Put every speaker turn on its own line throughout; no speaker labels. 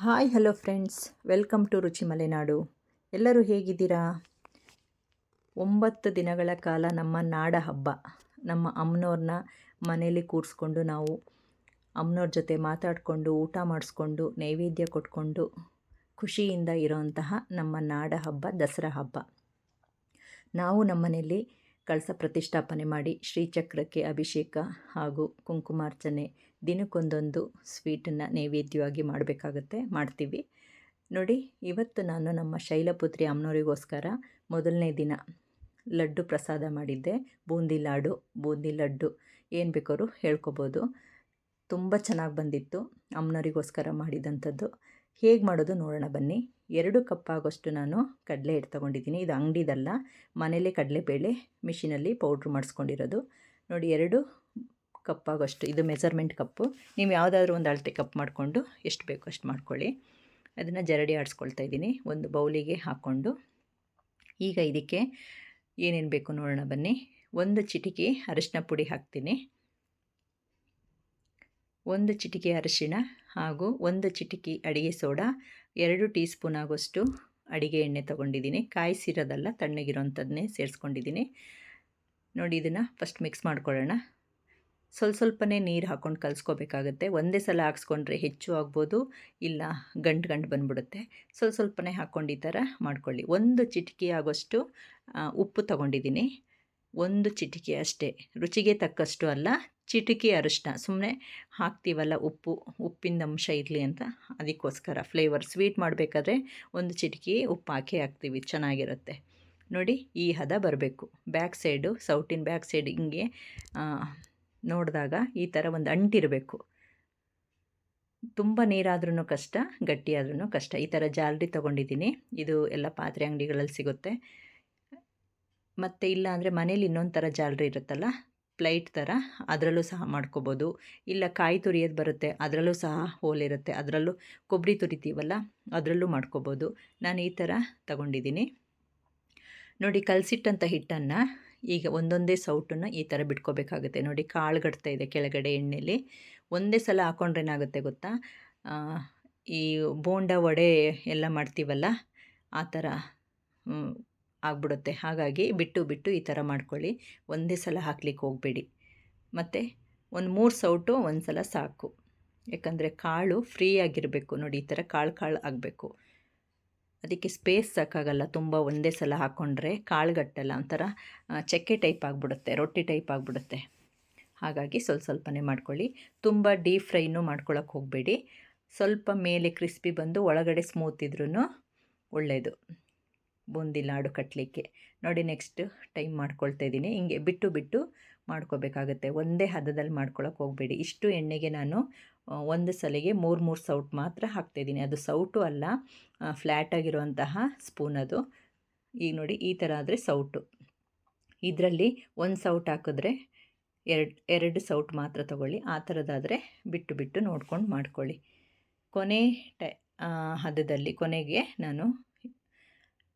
Hi, hello friends. Welcome to Ruchi Malenadu. ಎಲ್ಲರೂ ಹೇಗಿದ್ದೀರಾ? ಒಂಬತ್ತು ದಿನಗಳ ಕಾಲ ನಮ್ಮ ನಾಡ ಹಬ್ಬ. ನಮ್ಮ ಅಮ್ಮನವ್ರನ್ನ ಮನೇಲಿ ಕೂರಿಸ್ಕೊಂಡು ನಾವು ಅಮ್ಮನವ್ರ ಜೊತೆ ಮಾತಾಡಿಕೊಂಡು, ಊಟ ಮಾಡಿಸ್ಕೊಂಡು, ನೈವೇದ್ಯ ಕೊಟ್ಕೊಂಡು ಖುಷಿಯಿಂದ ಇರೋಂತಹ ನಮ್ಮ ನಾಡ ಹಬ್ಬ ದಸರಾ ಹಬ್ಬ. ನಾವು ನಮ್ಮ ಮನೆಯಲ್ಲಿ ಕಳಸ ಪ್ರತಿಷ್ಠಾಪನೆ ಮಾಡಿ ಶ್ರೀಚಕ್ರಕ್ಕೆ ಅಭಿಷೇಕ ಹಾಗೂ ಕುಂಕುಮಾರ್ಚನೆ ದಿನಕ್ಕೊಂದೊಂದು ಸ್ವೀಟನ್ನು ನೈವೇದ್ಯವಾಗಿ ಮಾಡಬೇಕಾಗತ್ತೆ, ಮಾಡ್ತೀವಿ. ನೋಡಿ, ಇವತ್ತು ನಾನು ನಮ್ಮ ಶೈಲಪುತ್ರಿ ಅಮ್ಮನವರಿಗೋಸ್ಕರ ಮೊದಲನೇ ದಿನ ಲಡ್ಡು ಪ್ರಸಾದ ಮಾಡಿದ್ದೆ. ಬೂಂದಿ ಲಾಡು, ಬೂಂದಿ ಲಡ್ಡು ಏನು ಬೇಕೋರು ಹೇಳ್ಕೊಬೋದು. ತುಂಬ ಚೆನ್ನಾಗಿ ಬಂದಿತ್ತು. ಅಮ್ಮನವರಿಗೋಸ್ಕರ ಮಾಡಿದಂಥದ್ದು. ಹೇಗೆ ಮಾಡೋದು ನೋಡೋಣ ಬನ್ನಿ. ಎರಡು ಕಪ್ ಆಗೋಷ್ಟು ನಾನು ಕಡಲೆ ಹಿಟ್ಟು ತೊಗೊಂಡಿದ್ದೀನಿ. ಇದು ಅಂಗಡಿದಲ್ಲ ಮನೇಲೇ ಕಡಲೆಬೇಳೆ ಮಿಷಿನಲ್ಲಿ ಪೌಡ್ರ್ ಮಾಡಿಸ್ಕೊಂಡಿರೋದು. ನೋಡಿ, ಎರಡು ಕಪ್ ಆಗೋಷ್ಟು ಇದು ಮೆಸರ್ಮೆಂಟ್ ಕಪ್ಪು. ನೀವು ಯಾವುದಾದ್ರೂ ಒಂದು ಅಳತೆ ಕಪ್ ಮಾಡಿಕೊಂಡು ಎಷ್ಟು ಬೇಕು ಅಷ್ಟು ಮಾಡ್ಕೊಳ್ಳಿ. ಅದನ್ನು ಜರಡಿ ಆಡಿಸ್ಕೊಳ್ತಾ ಇದ್ದೀನಿ. ಒಂದು ಬೌಲಿಗೆ ಹಾಕ್ಕೊಂಡು. ಈಗ ಇದಕ್ಕೆ ಏನೇನು ಬೇಕು ನೋಡೋಣ ಬನ್ನಿ. ಒಂದು ಚಿಟಿಕೆ ಅರಿಶಿನ ಪುಡಿ ಹಾಕ್ತೀನಿ. ಒಂದು ಚಿಟಿಕೆ ಅರಿಶಿಣ ಹಾಗೂ ಒಂದು ಚಿಟಿಕೆ ಅಡಿಗೆ ಸೋಡಾ, ಎರಡು ಟೀ ಸ್ಪೂನ್ ಆಗೋಷ್ಟು ಅಡಿಗೆ ಎಣ್ಣೆ ತೊಗೊಂಡಿದ್ದೀನಿ. ಕಾಯಿಸಿರೋದಲ್ಲ ತಣ್ಣಗಿರೋಂಥದ್ದನ್ನೇ ಸೇರಿಸ್ಕೊಂಡಿದ್ದೀನಿ. ನೋಡಿ, ಇದನ್ನು ಫಸ್ಟ್ ಮಿಕ್ಸ್ ಮಾಡ್ಕೊಳ್ಳೋಣ. ಸ್ವಲ್ಪ ಸ್ವಲ್ಪನೇ ನೀರು ಹಾಕ್ಕೊಂಡು ಕಲಿಸ್ಕೋಬೇಕಾಗತ್ತೆ. ಒಂದೇ ಸಲ ಹಾಕ್ಸ್ಕೊಂಡ್ರೆ ಹೆಚ್ಚು ಆಗ್ಬೋದು, ಇಲ್ಲ ಗಂಟು ಗಂಟು ಬಂದ್ಬಿಡುತ್ತೆ. ಸ್ವಲ್ಪ ಸ್ವಲ್ಪನೇ ಹಾಕ್ಕೊಂಡು ಈ ಥರ ಮಾಡ್ಕೊಳ್ಳಿ. ಒಂದು ಚಿಟಿಕೆ ಆಗೋಷ್ಟು ಉಪ್ಪು ತಗೊಂಡಿದ್ದೀನಿ. ಒಂದು ಚಿಟಿಕೆ ಅಷ್ಟೇ. ರುಚಿಗೆ ತಕ್ಕಷ್ಟು ಅಲ್ಲ ಚಿಟಿಕೆ ಅರಿಶಿನ ಸುಮ್ಮನೆ ಹಾಕ್ತೀವಲ್ಲ ಉಪ್ಪು ಉಪ್ಪಿನ ಅಂಶ ಇರಲಿ ಅಂತ. ಅದಕ್ಕೋಸ್ಕರ ಫ್ಲೇವರ್ ಸ್ವೀಟ್ ಮಾಡಬೇಕಾದ್ರೆ ಒಂದು ಚಿಟಿಕೆ ಉಪ್ಪು ಹಾಕಿ ಹಾಕ್ತೀವಿ, ಚೆನ್ನಾಗಿರುತ್ತೆ. ನೋಡಿ, ಈ ಹದ ಬರಬೇಕು. ಬ್ಯಾಕ್ ಸೈಡು ಸೌಟಿನ ಬ್ಯಾಕ್ ಸೈಡ್ ಹಿಂಗೆ ನೋಡಿದಾಗ ಈ ಥರ ಒಂದು ಅಂಟಿರಬೇಕು. ತುಂಬ ನೀರಾದ್ರೂ ಕಷ್ಟ ಗಟ್ಟಿಯಾದ್ರೂ ಕಷ್ಟ. ಈ ಥರ ಜಾಲರಿ ತೊಗೊಂಡಿದ್ದೀನಿ. ಇದು ಎಲ್ಲ ಪಾತ್ರೆ ಅಂಗಡಿಗಳಲ್ಲಿ ಸಿಗುತ್ತೆ. ಮತ್ತು ಇಲ್ಲ ಅಂದರೆ ಮನೇಲಿ ಇನ್ನೊಂದು ಥರ ಜಾಲರಿ ಇರುತ್ತಲ್ಲ ಪ್ಲೈಟ್ ಥರ ಅದರಲ್ಲೂ ಸಹ ಮಾಡ್ಕೋಬೋದು. ಇಲ್ಲ ಕಾಯಿ ತುರಿಯೋದು ಬರುತ್ತೆ, ಅದರಲ್ಲೂ ಸಹ ಹೋಲಿರುತ್ತೆ ಅದರಲ್ಲೂ ಕೊಬ್ಬರಿ ತುರಿತೀವಲ್ಲ ಅದರಲ್ಲೂ ಮಾಡ್ಕೋಬೋದು. ನಾನು ಈ ಥರ ತಗೊಂಡಿದ್ದೀನಿ. ನೋಡಿ ಕಲಸಿಟ್ಟಂಥ ಹಿಟ್ಟನ್ನು ಈಗ ಒಂದೊಂದೇ ಸೌಟನ್ನು ಈ ಥರ ಬಿಟ್ಕೋಬೇಕಾಗುತ್ತೆ. ನೋಡಿ ಕಾಳುಗಡ್ತಾ ಇದೆ ಕೆಳಗಡೆ ಎಣ್ಣೆಲಿ. ಒಂದೇ ಸಲ ಹಾಕ್ಕೊಂಡ್ರೇನಾಗುತ್ತೆ ಗೊತ್ತಾ? ಈ ಬೋಂಡ ವಡೆ ಎಲ್ಲ ಮಾಡ್ತೀವಲ್ಲ, ಆ ಥರ ಆಗ್ಬಿಡುತ್ತೆ. ಹಾಗಾಗಿ ಬಿಟ್ಟು ಬಿಟ್ಟು ಈ ಥರ ಮಾಡ್ಕೊಳ್ಳಿ. ಒಂದೇ ಸಲ ಹಾಕ್ಲಿಕ್ಕೆ ಹೋಗಬೇಡಿ. ಮತ್ತು ಒಂದು ಮೂರು ಸೌಟು ಒಂದು ಸಲ ಸಾಕು. ಯಾಕಂದರೆ ಕಾಳು ಫ್ರೀ ಆಗಿರಬೇಕು ನೋಡಿ, ಈ ಥರ ಕಾಳು ಕಾಳು ಆಗಬೇಕು. ಅದಕ್ಕೆ ಸ್ಪೇಸ್ ಸಾಕಾಗಲ್ಲ. ತುಂಬ ಒಂದೇ ಸಲ ಹಾಕ್ಕೊಂಡ್ರೆ ಕಾಳುಗಟ್ಟಲ್ಲ ಒಂಥರ ಚಕ್ಕೆ ಟೈಪ್ ಆಗಿಬಿಡುತ್ತೆ, ರೊಟ್ಟಿ ಟೈಪ್ ಆಗಿಬಿಡುತ್ತೆ. ಹಾಗಾಗಿ ಸ್ವಲ್ಪ ಸ್ವಲ್ಪನೇ ಮಾಡ್ಕೊಳ್ಳಿ. ತುಂಬ ಡೀಪ್ ಫ್ರೈನೂ ಮಾಡ್ಕೊಳಕ್ಕೆ ಹೋಗಬೇಡಿ. ಸ್ವಲ್ಪ ಮೇಲೆ ಕ್ರಿಸ್ಪಿ ಬಂದು ಒಳಗಡೆ ಸ್ಮೂತ್ ಇದ್ರೂ ಒಳ್ಳೆಯದು ಬೂಂದಿ ಲಾಡು ಕಟ್ಟಲಿಕ್ಕೆ ನೋಡಿ ನೆಕ್ಸ್ಟ್ ಟೈಮ್ ಮಾಡ್ಕೊಳ್ತಾ ಇದ್ದೀನಿ. ಹಿಂಗೆ ಬಿಟ್ಟು ಬಿಟ್ಟು ಮಾಡ್ಕೋಬೇಕಾಗುತ್ತೆ. ಒಂದೇ ಹದದಲ್ಲಿ ಮಾಡ್ಕೊಳಕ್ಕೆ ಹೋಗಬೇಡಿ. ಇಷ್ಟು ಎಣ್ಣೆಗೆ ನಾನು ಒಂದು ಸಲಿಗೆ ಮೂರು ಮೂರು ಸೌಟ್ ಮಾತ್ರ ಹಾಕ್ತಾಯಿದ್ದೀನಿ ಅದು ಸೌಟು ಅಲ್ಲ ಫ್ಲ್ಯಾಟಾಗಿರುವಂತಹ ಸ್ಪೂನ್ ಅದು. ಈಗ ನೋಡಿ, ಈ ಥರ ಆದರೆ ಸೌಟು. ಇದರಲ್ಲಿ ಒಂದು ಸೌಟ್ ಹಾಕಿದ್ರೆ ಎರಡು ಎರಡು ಸೌಟ್ ಮಾತ್ರ ತಗೊಳ್ಳಿ. ಆ ಥರದಾದರೆ ಬಿಟ್ಟು ಬಿಟ್ಟು ನೋಡ್ಕೊಂಡು ಮಾಡ್ಕೊಳ್ಳಿ. ಕೊನೆ ಟೈ ಹದದಲ್ಲಿ, ಕೊನೆಗೆ ನಾನು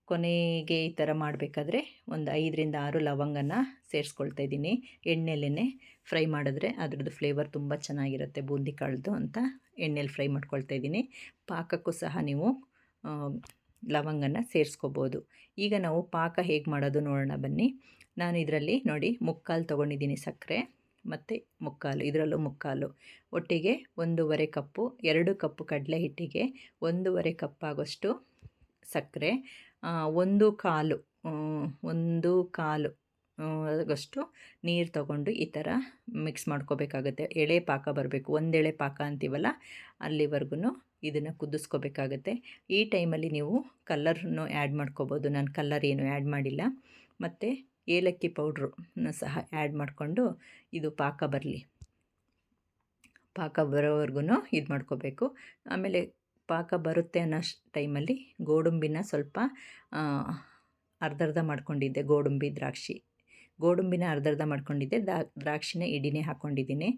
ಕೊನೆಗೆ ಈ ಥರ ಮಾಡಬೇಕಾದ್ರೆ ಒಂದು ಐದರಿಂದ ಆರು ಲವಂಗನ ಸೇರಿಸ್ಕೊಳ್ತಾ ಇದ್ದೀನಿ. ಎಣ್ಣೆಲೇ ಫ್ರೈ ಮಾಡಿದ್ರೆ ಅದ್ರದ್ದು ಫ್ಲೇವರ್ ತುಂಬ ಚೆನ್ನಾಗಿರುತ್ತೆ, ಬೂಂದಿ ಕಾಳ್ದು ಅಂತ ಎಣ್ಣೆಲಿ ಫ್ರೈ ಮಾಡ್ಕೊಳ್ತಾ ಇದ್ದೀನಿ. ಪಾಕಕ್ಕೂ ಸಹ ನೀವು ಲವಂಗನ ಸೇರಿಸ್ಕೋಬೋದು. ಈಗ ನಾವು ಪಾಕ ಹೇಗೆ ಮಾಡೋದು ನೋಡೋಣ ಬನ್ನಿ. ನಾನು ಇದರಲ್ಲಿ ನೋಡಿ ಮುಕ್ಕಾಲು ತೊಗೊಂಡಿದ್ದೀನಿ ಸಕ್ಕರೆ ಮತ್ತು ಮುಕ್ಕಾಲು, ಇದರಲ್ಲೂ ಮುಕ್ಕಾಲು. ಒಟ್ಟಿಗೆ ಒಂದೂವರೆ ಕಪ್ಪು, ಎರಡು ಕಪ್ಪು ಕಡಲೆ ಹಿಟ್ಟಿಗೆ ಒಂದೂವರೆ ಕಪ್ಪಾಗೋಷ್ಟು ಸಕ್ಕರೆ ಒಂದು ಕಾಲು ಒಂದು ಕಾಲು ಆಗಷ್ಟು ನೀರು ತಗೊಂಡು ಈ ಥರ ಮಿಕ್ಸ್ ಮಾಡ್ಕೋಬೇಕಾಗುತ್ತೆ. ಎಳೆ ಪಾಕ ಬರಬೇಕು ಒಂದೆಳೆ ಪಾಕ ಅಂತೀವಲ್ಲ ಅಲ್ಲಿವರೆಗೂ ಇದನ್ನು ಕುದಿಸ್ಕೋಬೇಕಾಗತ್ತೆ. ಈ ಟೈಮಲ್ಲಿ ನೀವು ಕಲ್ಲರನ್ನು ಆ್ಯಡ್ ಮಾಡ್ಕೋಬೋದು. ನಾನು ಕಲ್ಲರ್ ಏನು ಆ್ಯಡ್ ಮಾಡಿಲ್ಲ. ಮತ್ತು ಏಲಕ್ಕಿ ಪೌಡ್ರನ್ನ ಸಹ ಆ್ಯಡ್ ಮಾಡಿಕೊಂಡು ಇದು ಪಾಕ ಬರಲಿ. ಪಾಕ ಬರೋವರೆಗೂ ಇದು ಮಾಡ್ಕೋಬೇಕು. ಆಮೇಲೆ ಪಾಕ ಬರುತ್ತೆ ಅನ್ನೋ ಟೈಮಲ್ಲಿ ಗೋಡಂಬಿನ ಸ್ವಲ್ಪ ಅರ್ಧರ್ಧ ಮಾಡ್ಕೊಂಡಿದ್ದೆ ಗೋಡಂಬಿ, ದ್ರಾಕ್ಷಿ. ಗೋಡಂಬಿನ ಅರ್ಧರ್ಧ ಮಾಡ್ಕೊಂಡಿದ್ದೆ ದಾ ದ್ರಾಕ್ಷಿನ ಇಡಿನೇ ಹಾಕ್ಕೊಂಡಿದ್ದೀನಿ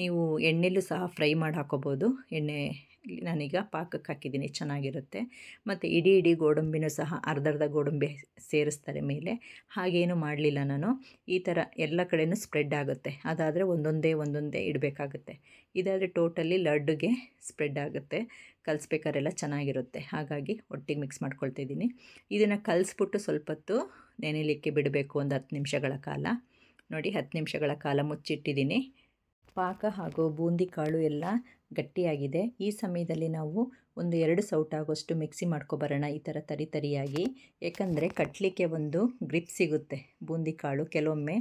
ನೀವು ಎಣ್ಣೆಲೂ ಸಹ ಫ್ರೈ ಮಾಡಿ ಹಾಕೋಬೋದು. ಎಣ್ಣೆ ನಾನೀಗ ಪಾಕಕ್ಕೆ ಹಾಕಿದ್ದೀನಿ, ಚೆನ್ನಾಗಿರುತ್ತೆ. ಮತ್ತು ಇಡೀ ಇಡೀ ಗೋಡಂಬಿನೂ ಸಹ ಅರ್ಧ ಅರ್ಧ ಗೋಡಂಬಿ ಸೇರಿಸ್ತಾರೆ ಮೇಲೆ. ಹಾಗೇನು ಮಾಡಲಿಲ್ಲ ನಾನು. ಈ ಥರ ಎಲ್ಲ ಕಡೆಯೂ ಸ್ಪ್ರೆಡ್ ಆಗುತ್ತೆ. ಅದಾದರೆ ಒಂದೊಂದೇ ಒಂದೊಂದೇ ಇಡಬೇಕಾಗುತ್ತೆ. ಇದಾದರೆ ಟೋಟಲಿ ಲಡ್ಡುಗೆ ಸ್ಪ್ರೆಡ್ ಆಗುತ್ತೆ. ಕಲಿಸ್ಬೇಕಾರೆಲ್ಲ ಚೆನ್ನಾಗಿರುತ್ತೆ. ಹಾಗಾಗಿ ಒಟ್ಟಿಗೆ ಮಿಕ್ಸ್ ಮಾಡ್ಕೊಳ್ತಿದ್ದೀನಿ ಇದನ್ನು ಕಲಿಸ್ಬಿಟ್ಟು ಸ್ವಲ್ಪ ಹೊತ್ತು ನೆನೆಯಲಿಕ್ಕೆ ಬಿಡಬೇಕು. ಒಂದು ಹತ್ತು ನಿಮಿಷಗಳ ಕಾಲ. ನೋಡಿ, ಹತ್ತು ನಿಮಿಷಗಳ ಕಾಲ ಮುಚ್ಚಿಟ್ಟಿದ್ದೀನಿ. ಪಾಕ ಹಾಗೂ ಬೂಂದಿ ಕಾಳು ಎಲ್ಲ ಗಟ್ಟಿಯಾಗಿದೆ. ಈ ಸಮಯದಲ್ಲಿ ನಾವು ಒಂದು ಎರಡು ಸೌಟಾಗುವಷ್ಟು ಮಿಕ್ಸಿ ಮಾಡ್ಕೊಬರೋಣ ಈ ಥರ ತರಿ ತರಿಯಾಗಿ. ಏಕೆಂದರೆ ಕಟ್ಟಲಿಕ್ಕೆ ಒಂದು ಗ್ರಿಪ್ ಸಿಗುತ್ತೆ ಬೂಂದಿ ಕಾಳು ಕೆಲವೊಮ್ಮೆ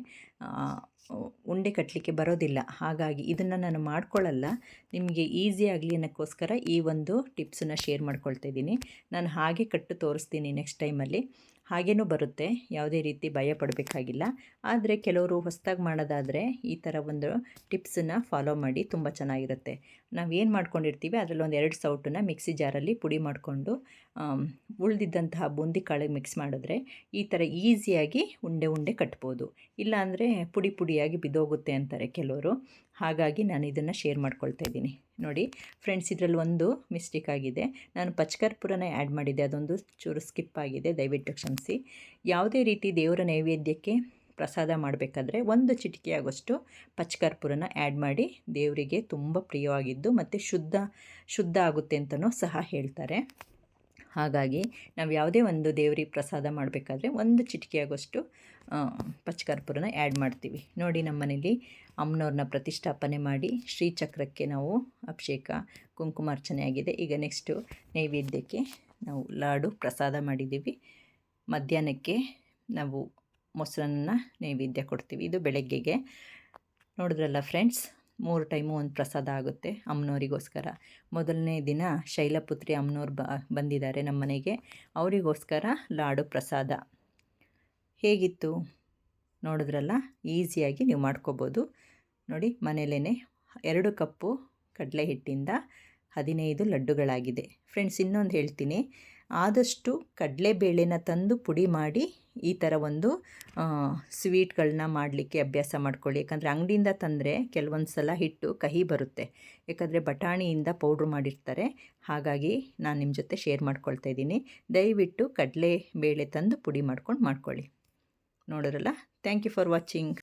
ಉಂಡೆ ಕಟ್ಟಲಿಕ್ಕೆ ಬರೋದಿಲ್ಲ. ಹಾಗಾಗಿ ಇದನ್ನು ನಾನು ಮಾಡ್ಕೊಳ್ಳಲ್ಲ ನಿಮಗೆ ಈಸಿ ಆಗಲಿ ಅನ್ನೋಕ್ಕೋಸ್ಕರ ಈ ಒಂದು ಟಿಪ್ಸನ್ನು ಶೇರ್ ಮಾಡ್ಕೊಳ್ತಾ ಇದ್ದೀನಿ. ನಾನು ಹಾಗೆ ಕಟ್ಟು ತೋರಿಸ್ತೀನಿ ನೆಕ್ಸ್ಟ್ ಟೈಮಲ್ಲಿ ಹಾಗೇನೂ ಬರುತ್ತೆ. ಯಾವುದೇ ರೀತಿ ಭಯ ಪಡಬೇಕಾಗಿಲ್ಲ. ಆದರೆ ಕೆಲವರು ಹೊಸದಾಗಿ ಮಾಡೋದಾದರೆ ಈ ಥರ ಒಂದು ಟಿಪ್ಸನ್ನು ಫಾಲೋ ಮಾಡಿ ತುಂಬ ಚೆನ್ನಾಗಿರುತ್ತೆ. ನಾವು ಏನು ಮಾಡ್ಕೊಂಡಿರ್ತೀವಿ, ಅದರಲ್ಲಿ ಒಂದು ಎರಡು ಸೌಟನ್ನು ಮಿಕ್ಸಿ ಜಾರಲ್ಲಿ ಪುಡಿ ಮಾಡಿಕೊಂಡು ಉಳಿದಿದ್ದಂತಹ ಬೂಂದಿ ಕಾಳಿಗೆ ಮಿಕ್ಸ್ ಮಾಡಿದ್ರೆ ಈ ಥರ ಈಸಿಯಾಗಿ ಉಂಡೆ ಉಂಡೆ ಕಟ್ಬೋದು. ಇಲ್ಲಾಂದರೆ ಪುಡಿ ಪುಡಿ ಪುಡಿಯಾಗಿ ಬಿದ್ದೋಗುತ್ತೆ ಅಂತಾರೆ ಕೆಲವರು. ಹಾಗಾಗಿ ನಾನು ಇದನ್ನು ಶೇರ್ ಮಾಡ್ಕೊಳ್ತಾ ಇದ್ದೀನಿ. ನೋಡಿ ಫ್ರೆಂಡ್ಸ್ ಇದರಲ್ಲಿ ಒಂದು ಮಿಸ್ಟೇಕ್ ಆಗಿದೆ. ನಾನು ಪಚ್ಕರ್ಪುರನ ಆ್ಯಡ್ ಮಾಡಿದ್ದೆ. ಅದೊಂದು ಚೂರು ಸ್ಕಿಪ್ ಆಗಿದೆ. ದಯವಿಟ್ಟು ಕ್ಷಮಿಸಿ. ಯಾವುದೇ ರೀತಿ ದೇವರ ನೈವೇದ್ಯಕ್ಕೆ ಪ್ರಸಾದ ಮಾಡಬೇಕಾದ್ರೆ ಒಂದು ಚಿಟಿಕೆಯಾಗುವಷ್ಟು ಪಚ್ಕರ್ಪುರನ ಆ್ಯಡ್ ಮಾಡಿ ದೇವರಿಗೆ ತುಂಬ ಪ್ರಿಯವಾಗಿದ್ದು ಮತ್ತು ಶುದ್ಧ ಶುದ್ಧ ಆಗುತ್ತೆ ಅಂತಲೂ ಸಹ ಹೇಳ್ತಾರೆ. ಹಾಗಾಗಿ ನಾವು ಯಾವುದೇ ಒಂದು ದೇವ್ರಿಗೆ ಪ್ರಸಾದ ಮಾಡಬೇಕಾದ್ರೆ ಒಂದು ಚಿಟಿಕೆಯಾಗುವಷ್ಟು ಪಚ್ಚಕರ್ಪೂರನ ಆ್ಯಡ್ ಮಾಡ್ತೀವಿ. ನೋಡಿ ನಮ್ಮ ಮನೇಲಿ ಅಮ್ಮನವ್ರನ್ನ ಪ್ರತಿಷ್ಠಾಪನೆ ಮಾಡಿ ಶ್ರೀಚಕ್ರಕ್ಕೆ ನಾವು ಅಭಿಷೇಕ ಕುಂಕುಮಾರ್ಚನೆ ಆಗಿದೆ. ಈಗ ನೆಕ್ಸ್ಟು ನೈವೇದ್ಯಕ್ಕೆ ನಾವು ಲಾಡು ಪ್ರಸಾದ ಮಾಡಿದ್ದೀವಿ. ಮಧ್ಯಾಹ್ನಕ್ಕೆ ನಾವು ಮೊಸರನ್ನ ನೈವೇದ್ಯ ಕೊಡ್ತೀವಿ. ಇದು ಬೆಳಗ್ಗೆಗೆ. ನೋಡಿದ್ರಲ್ಲ ಫ್ರೆಂಡ್ಸ್ ಮೂರು ಟೈಮು ಒಂದು ಪ್ರಸಾದ ಆಗುತ್ತೆ ಅಮ್ಮನವರಿಗೋಸ್ಕರ. ಮೊದಲನೇ ದಿನ ಶೈಲಪುತ್ರಿ ಅಮ್ಮನವ್ರು ಬ, ಬಂದಿದ್ದಾರೆ ನಮ್ಮ ಮನೆಗೆ. ಅವರಿಗೋಸ್ಕರ ಲಾಡು ಪ್ರಸಾದ. ಹೇಗಿತ್ತು ನೋಡಿದ್ರಲ್ಲ? ಈಸಿಯಾಗಿ ನೀವು ಮಾಡ್ಕೋಬೋದು. ನೋಡಿ ಮನೇಲೇ ಎರಡು ಕಪ್ಪು ಕಡಲೆ ಹಿಟ್ಟಿಂದ ಹದಿನೈದು ಲಡ್ಡುಗಳಾಗಿದೆ. ಫ್ರೆಂಡ್ಸ್, ಇನ್ನೊಂದು ಹೇಳ್ತೀನಿ. ಆದಷ್ಟು ಕಡಲೆಬೇಳೆನ ತಂದು ಪುಡಿ ಮಾಡಿ ಈ ಥರ ಒಂದು ಸ್ವೀಟ್ಗಳನ್ನ ಮಾಡಲಿಕ್ಕೆ ಅಭ್ಯಾಸ ಮಾಡ್ಕೊಳ್ಳಿ. ಯಾಕಂದರೆ ಅಂಗಡಿಯಿಂದ ತಂದರೆ ಕೆಲವೊಂದು ಸಲ ಹಿಟ್ಟು ಕಹಿ ಬರುತ್ತೆ. ಯಾಕಂದರೆ ಬಟಾಣಿಯಿಂದ ಪೌಡ್ರ್ ಮಾಡಿರ್ತಾರೆ. ಹಾಗಾಗಿ ನಾನು ನಿಮ್ಮ ಜೊತೆ ಶೇರ್ ಮಾಡ್ಕೊಳ್ತಾ ಇದ್ದೀನಿ. ದಯವಿಟ್ಟು ಕಡಲೆ ಬೇಳೆ ತಂದು ಪುಡಿ ಮಾಡ್ಕೊಂಡು ಮಾಡ್ಕೊಳ್ಳಿ. ನೋಡಿದ್ರಲ್ಲ? Thank you for watching.